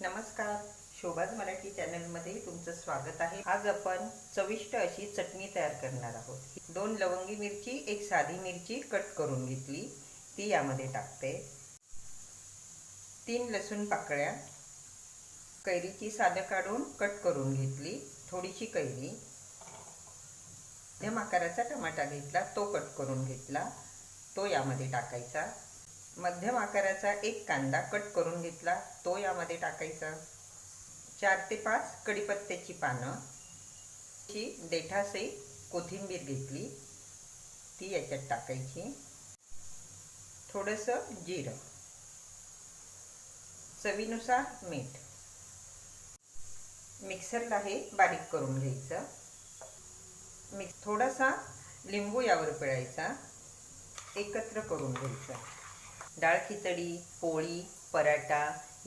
नमस्कार. शोभाज मराठी चॅनलमध्ये तुमचं स्वागत आहे. आज आपण चविष्ट अशी चटणी तयार करणार आहोत. दोन लवंगी मिरची एक साधी मिरची कट करून घेतली. ती यामध्ये टाकते. तीन लसूण पाकळ्या कैरीची साधं काढून कट करून घेतली. थोडीशी कैरी. मध्यम आकाराचा टमाटा घेतला तो कट करून घेतला. तो यामध्ये टाकायचा. मध्यम आकाराचा एक कांदा कट करून घेतला. तो यामध्ये टाकायचा. चार ते पाच कढीपत्त्याची पानं. ची देठासही कोथिंबीर घेतली. ती याच्यात टाकायची. थोडंसं जिरं. चवीनुसार मीठ. मिक्सरला हे बारीक करून घ्यायचं. मिक्स थोडासा लिंबू यावर पिळायचा. एकत्र करून घ्यायचा. डाळ खिचडी पोळी पराठा